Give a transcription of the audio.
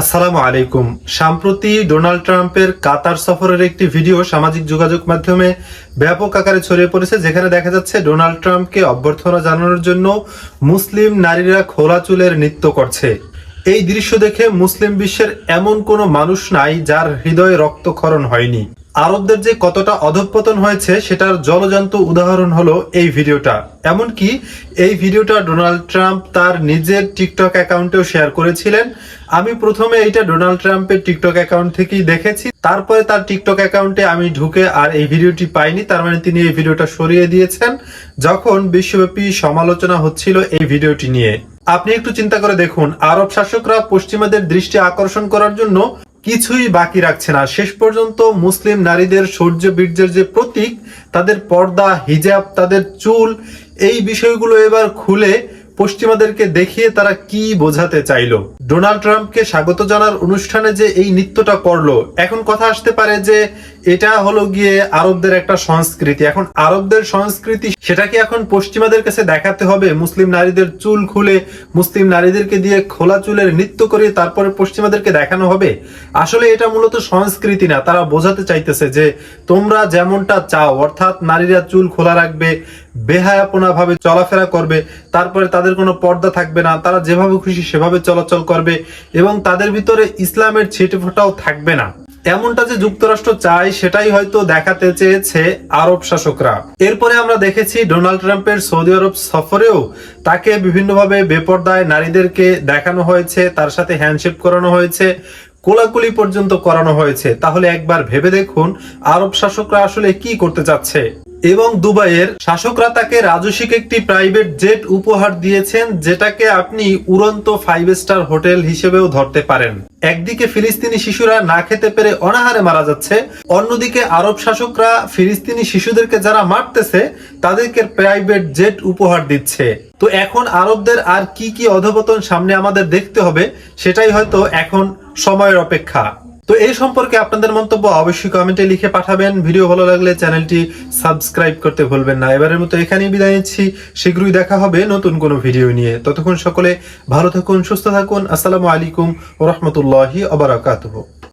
আসসালামু আলাইকুম। সম্প্রতি ডোনাল্ড ট্রাম্পের কাতার সফরের একটি ভিডিও সামাজিক যোগাযোগ মাধ্যমে ব্যাপক আকারে ছড়িয়ে পড়েছে, যেখানে দেখা যাচ্ছে ডোনাল্ড ট্রাম্পকে অভ্যর্থনা জানানোর জন্য মুসলিম নারীরা খোলা চুলের নৃত্য করছে। এই দৃশ্য দেখে মুসলিম বিশ্বের এমন কোনো মানুষ নাই যার হৃদয়ে রক্তক্ষরণ হয়নি। আরবদের যে কতটা অধঃপতন হয়েছে সেটার জলজান্ত উদাহরণ হলো এই ভিডিওটা। এমনকি এই ভিডিওটা ডোনাল্ড ট্রাম্প তার নিজের টিকটক অ্যাকাউন্টেও শেয়ার করেছিলেন। আমি প্রথমে এটা ডোনাল্ড ট্রাম্পের টিকটক অ্যাকাউন্ট থেকেই দেখেছি। তারপরে তার টিকটক অ্যাকাউন্টে আমি ঢুকে আর এই ভিডিওটি পাইনি। তার মানে তিনি এই ভিডিওটা সরিয়ে দিয়েছেন। যখন বিশ্বব্যাপী সমালোচনা হচ্ছিল এই ভিডিওটি নিয়ে। আপনি একটু চিন্তা করে দেখুন, আরব শাসকরা পশ্চিমাদের দৃষ্টি আকর্ষণ করার জন্য কিছুই বাকি রাখছে না। শেষ পর্যন্ত মুসলিম নারীদের সৌর্য বীর্যের যে প্রতীক, তাদের পর্দা, হিজাব, তাদের চুল, এই বিষয়গুলো এবার খুলে পশ্চিমাদেরকে দেখিয়ে তারা কি বোঝাতে চাইলো। ডোনাল্ড ট্রাম্পকে স্বাগত জানার অনুষ্ঠানে যে এই নৃত্যটা করল, এখন কথা আসতে পারে যে এটা হলো গিয়ে আরবদের একটা সংস্কৃতি। এখন আরবদের সংস্কৃতি সেটা কি এখন পশ্চিমাদের কাছে দেখাতে হবে? মুসলিম নারীদের চুল খুলে মুসলিম নারীদেরকে দিয়ে খোলা চুলের নৃত্য করে তারপরে পশ্চিমাদেরকে দেখানো হবে? আসলে এটা মূলত সংস্কৃতি না, তারা বোঝাতে চাইতেছে যে তোমরা যেমনটা চাও, অর্থাৎ নারীরা চুল খোলা রাখবে বেহায়াপনা ভাবে চলাফেরা করবে, তারপরে তাদের কোনো পর্দা থাকবে না, তারা যেভাবে খুশি সেভাবে চলাচল করবে এবং তাদের ভিতরে ইসলামের ছিটে ফোটাও থাকবে না। এমনটা যে যুক্তরাষ্ট্র চায় সেটাই হয়তো দেখাতে চেয়েছে আরব শাসকরা। এরপরে আমরা দেখেছি ডোনাল্ড ট্রাম্পের সৌদি আরব সফরেও তাকে বিভিন্নভাবে বেপর্দায় নারীদেরকে দেখানো হয়েছে, তার সাথে হ্যান্ডশেক করানো হয়েছে, কোলাকুলি পর্যন্ত করানো হয়েছে। তাহলে একবার ভেবে দেখুন, আরব শাসকরা আসলে কি করতে চাচ্ছে। এবং দুবাইয়ের শাসকরা তাকে রাজস্বিক একটি প্রাইভেট জেট উপহার দিয়েছেন, যেটাকে আপনি উড়ন্ত ফাইভ স্টার হোটেল হিসেবেও ধরতে পারেন। একদিকে ফিলিস্তিনি শিশুরা না খেতে পেরে অনাহারে মারা যাচ্ছে, অন্যদিকে আরব শাসকরা ফিলিস্তিনি শিশুদেরকে যারা মারতেছে, তাদেরকে প্রাইভেট জেট উপহার দিচ্ছে। তো এখন আরবদের আর কি কি অধপতন সামনে আমাদের দেখতে হবে, সেটাই হয়তো এখন সময়ের অপেক্ষা। তো এই সম্পর্কে আপনাদের মন্তব্য অবশ্যই কমেন্টে লিখে পাঠাবেন। ভিডিও ভালো লাগলে চ্যানেলটি সাবস্ক্রাইব করতে ভুলবেন না। এবারের মতো এখানেই বিদায় নিচ্ছি। শীঘ্রই দেখা হবে নতুন কোনো ভিডিও নিয়ে। ততক্ষণ সকলে ভালো থাকুন, সুস্থ থাকুন। আসসালামু আলাইকুম রহমতুল্লাহি অবরাকাতুহ